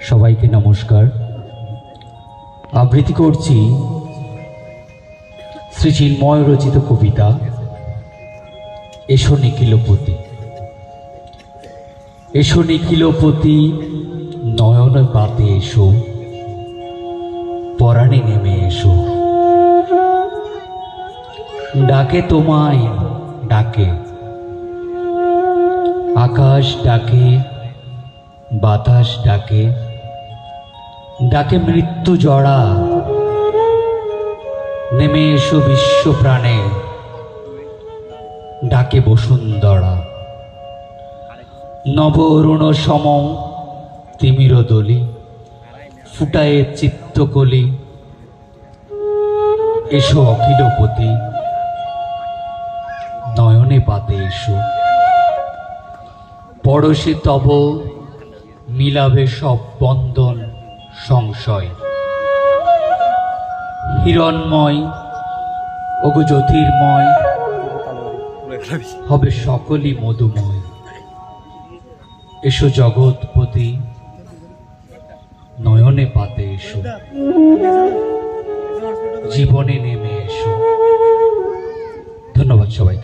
সবাইকে নমস্কার। আবৃত্তি করছি শ্রী চিন্ময় রচিত কবিতা, এসো নিখিলপতি। এসো নিখিলপতি, নয়ন পাতে এসো, পরাণে নেমে এসো। ডাকে তোমায়, ডাকে। আকাশ ডাকে, বাতাস ডাকে ডাকে মৃত্যু জড়া, নেমে এসো বিশ্ব প্রাণে, ডাকে বসুন্ধরা। নব অরুণ সম তিমির দলি ফুটায়ে চিত্তকলি, এসো অখিলপতি, নয়নে পাতে এসো। পরশে তব মিলাবে সব বন্ধন সংশয়। হিরণময় ওগো জ্যোতির্ময়, হবে সকলই মধুময়। এসো জগৎপতি, নয়নে পাতে এসো। জীবনে নেমে এসো। ধন্যবাদ সবাইকে।